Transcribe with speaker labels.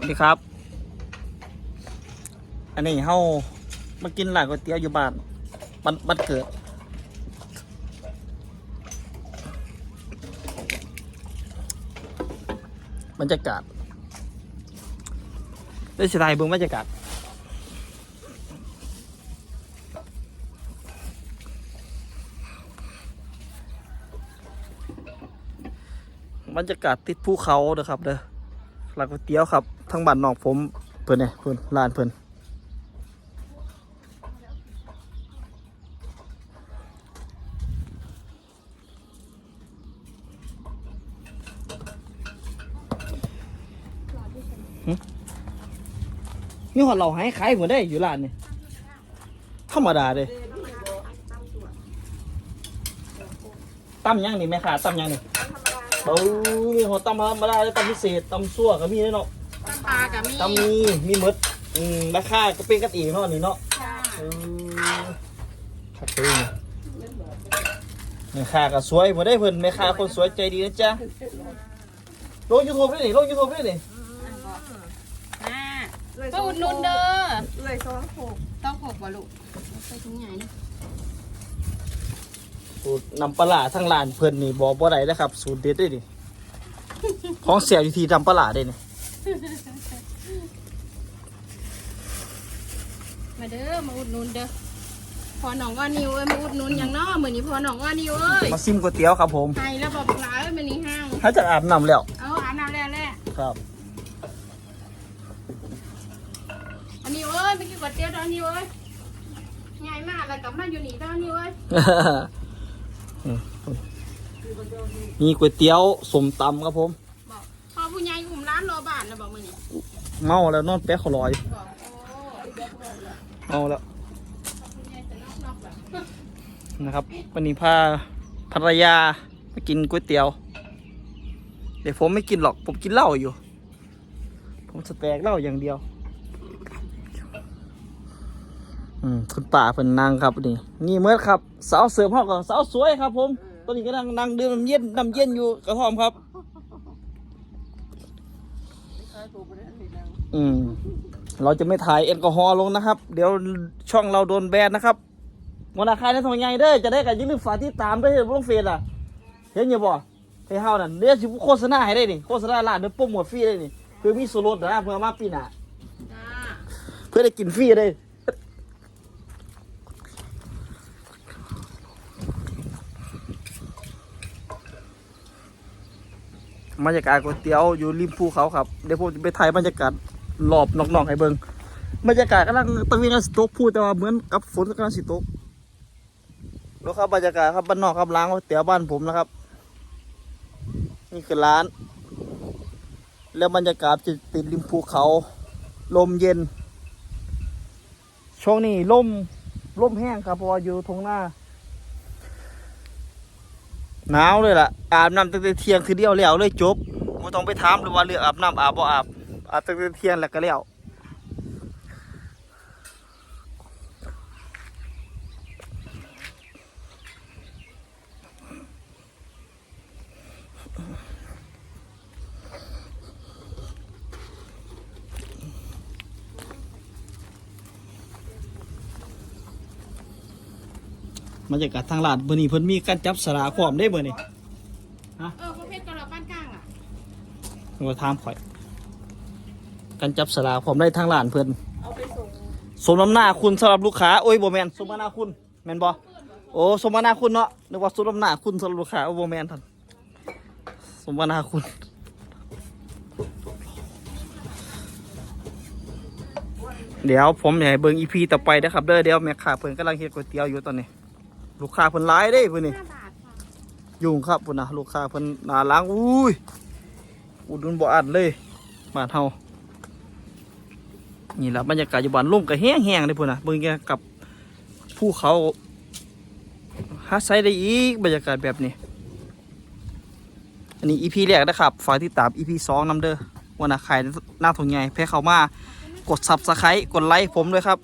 Speaker 1: สวัสดีครับ อันนี้เฮามากินร้านก๋วยเตี๋ยวอยู่บ้านบ้านบ้านเกิด บรรยากาศได้สิไทยเบิ่งบรรยากาศบรรยากาศติดภูเขาเด้อครับเด้อร้านก๋วยเตี๋ยวครับ ทั้งบ้านนอกผมเพิ่นเนี่ยเพิ่นร้านเพิ่นนี่หอดเราให้ขายหมดได้อยู่ร้านนี่ธรรมดาเลยตั้มยังนี่แม่ค้าตั้มยังนี่เออมีหัวตำธรรมดาและตำพิเศษตำซั่วก็มีด้เนาะ
Speaker 2: ตำปลากับมี
Speaker 1: ตำมีมีหมดอืมราคาก็เป็นกันเองเนาะนี่เนาะ
Speaker 2: ค่ะ
Speaker 1: เออขัดตื้นแม่ค้าก็สวยหมดได้เพิ่นแม่ค้าคนสวยใจดีนะจ๊ะลงยูทูบด้วยนี่ลงยูทูบด้วยนี่
Speaker 2: อ่าก็อุดหนุนเด้อ
Speaker 3: เลยสองหก
Speaker 2: ต้องหกบ่ลูกไปถึงไหน
Speaker 1: สูตรนำปลาร้าทั้งร้านเพิ่นนี่บอกบ่ได้แล้วครับ สูตรเด็ดเด้นี่ของเสียอยู่ที่นำปลาร้าเด้นี่
Speaker 2: มาเด้อมาอุดหนุนเด้อพอหนองว่านิวเอ้ยมาอุดหนุนอย่างน้อมื้อนี้พอหนองว่านิวเอ้ย
Speaker 1: มาซิมก๋วยเตี๋ยวครับผม
Speaker 2: ไทยแล้วบอกหลายเอ้ยมื้อนี้ห้าง
Speaker 1: ถ้าจะอาบน้ำแล้ว
Speaker 2: เอาอาบน้ำแล้วแหละ
Speaker 1: ครับ
Speaker 2: อันนี้เอ้ยไปกินก๋วยเตี๋ยวดอนนิวเอ้ยง่ายมากแล้วกลับมาอยู่นี่ดอนนิวเอ้ย
Speaker 1: มีก๋วยเตี๋ยวสมตำครับผม เมาแล้วนอนแป๊ะขอลอยเมาแล้ว
Speaker 2: นะ
Speaker 1: ครับ วันนี้พาภรรยามากินก๋วยเตี๋ยว เดี๋ยวผมไม่กินหรอก ผมกินเหล้าอยู่ ผมสแต็กเหล้าอย่างเดียว อืมคุณป่าเพิ่นนั่งครับนี่นี่เมื่อครับ สาวเสริมห้องกับสาวสวยครับ ผมตอนนี้ก็นั่งนั่งดื่มน้ำเย็นน้ำเย็นอยู่กระท่อมครับ อืม เราจะไม่ถ่ายแอลกอฮอล์ลงนะครับ เดี๋ยวช่องเราโดนแบนนะครับมนาคายในทางไงเด้อจะได้กันอยืลืมฝากที่ตามด้วยบนเฟซอะ เห็นอย่าบ่ให้เฮานั่นเดี๋ยวสิโฆษณาให้ได้นี่โฆษณาร้านเดี๋ยวโปรโมทฟรีได้นี่เพื่อมีส่วนลดนะเพื่อมาปีหน้า
Speaker 2: จ้า
Speaker 1: เพื่อได้กินฟรีเลยบรรยากาศก๋วยเตี๋ยวอยู่ริมภูเขาครับเดี๋ยวผมจะไปถ่ายบรรยากาศ รอบนอกๆให้เบิงบรรยากาศกำลังตะวินกำลังสิตกพูดแต่ว่าเหมือนกับฝนกำลังสิตกแล้วครับบรรยากาศครับบ้านนอกครับร้านก๋วยเตี๋ยวบ้านผมนะครับ นี่คือร้าน แล้วบรรยากาศจะติดริมภูเขา ลมเย็น ช่วงนี้ลมลมแห้งครับเพราะว่าอยู่ทงหน้าหนาวเลยล่ะอาบน้ำตั้งแต่เที่ยงคือเดียวแล้วเลยจบไม่ต้องไปถามหรือว่าเลือกอาบน้ำอาบบ่อาบ อาบตั้งแต่เที่ยงแล้วก็แล้วบรรยากาศทางลาดเบอร์นี้เพิ่นมีการจับสลากความได้เบอร์นี้
Speaker 2: เออประเภทกระโหลกบ้านกลางอะ
Speaker 1: มาถามข่อย การจับสลากความได้ทางหลานเพิ่น
Speaker 3: เอาไปส่ง
Speaker 1: สมน้ำหน้าคุณสำหรับลูกค้าโอ้ยโบแมนสมน้ำหน้าคุณแมนบอโอ้สมน้ำหน้าคุณเนาะนึกว่าสมน้ำหน้าคุณสำหรับลูกค้าโอ้โบแมนท่านสมน้ำหน้าคุณเดี๋ยวผมอยากเบิ่งอีพีต่อไปนะครับเด้อเดี๋ยวแม่ค้าเพิ่นกำลังเฮ็ดก๋วยเตี๋ยวอยู่ตอนนี้ ลูกค้าเพิ่นหลายเด้เพิ่นนี่ยุ่งครับเพุ่นนะลูกค้าเพิ่นหนาล้างอุ้ยอุดหนุนบ่อัดเลยบ้านเฮา นี่แหละบรรยากาศอยู่บ้านล่มก็แห้งๆเลยพุ่นนะเบิ่งแกกับภูเขาหาใช้ได้อีกบรรยากาศแบบนี้ อันนี้อีพีแรกนะครับ ฝากติดตาม EP สองนำเด้อวันน่ะขายหน้าถุงใหญ่แพ้เขามากดซับสไครต์กดไลค์ผมด้วยครับ